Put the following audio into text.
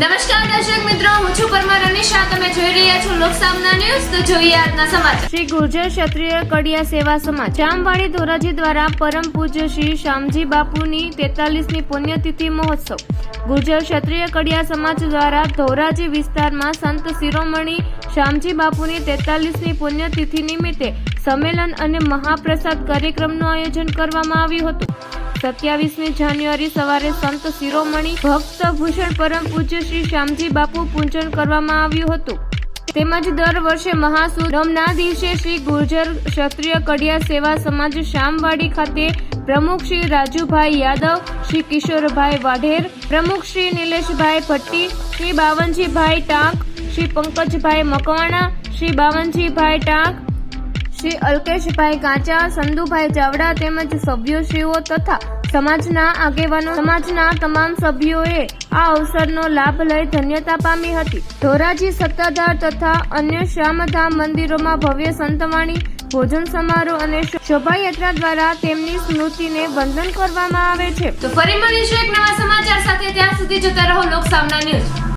નમસ્કાર દર્શક મિત્રો, હું છું પરમાર અનિશા તમે જોઈ રહ્યા છો લોકસામના ન્યૂઝ. તો જોઈએ આજના સમાચાર. શ્રી ગુર્જર ક્ષત્રિય કડિયા સેવા સમાજ. જામવાડી ધોરાજી દ્વારા પરમ પૂજ્ય શ્રી શામજી બાપુની તેતાલીસમી પુણ્યતિથિ મહોત્સવ. ગુર્જર ક્ષત્રિય કડિયા સમાજ દ્વારા ધોરાજી વિસ્તારમાં સંત શિરોમણી શામજી બાપુની તેતાલીસમી પુણ્યતિથિ નિમિત્તે સંમેલન અને મહાપ્રસાદ કાર્યક્રમનું આયોજન કરવામાં આવ્યું હતું. સત્યાવીસમી જાન્યુઆરી સવારે સંત શિરોમણી ભક્ત ભૂષણ પરમ પૂજ્ય શ્રી શ્યામજી બાપુ પૂજન કરવામાં આવ્યું હતું. તેમજ દર વર્ષે મહાસુદમના દિવસે શ્રી ગુર્જર ક્ષત્રિય કડિયા સેવા સમાજ શામવાડી ખાતે પ્રમુખ શ્રી રાજુભાઈ યાદવ, શ્રી કિશોરભાઈ વાઢેર, પ્રમુખ શ્રી નિલેશભાઈ ભટ્ટી, શ્રી બાવનજીભાઈ ટાંક, શ્રી પંકજભાઈ મકવાણા, શ્રી બાવનજીભાઈ ટાંક શ્રી અલ્કેશભાઈ કાચા સંધુભાઈ ચાવડા તેમજ સભ્યોશ્રીઓ તથા સમાજના આગેવાનો, સમાજના તમામ સભ્યોએ આ અવસરનો લાભ લઈ ધન્યતા પામી હતી. ધોરાજી સત્તાધાર તથા અન્ય શ્યામધામ મંદિરોમાં ભવ્ય સંતવાણી, ભોજન સમારોહ અને શોભાયાત્રા દ્વારા તેમની સ્મૃતિને વંદન કરવામાં આવે છે. તો ફરી મળીશું એક નવા સમાચાર સાથે. ત્યાં સુધી જતા રહો લોકસામના ન્યૂઝ.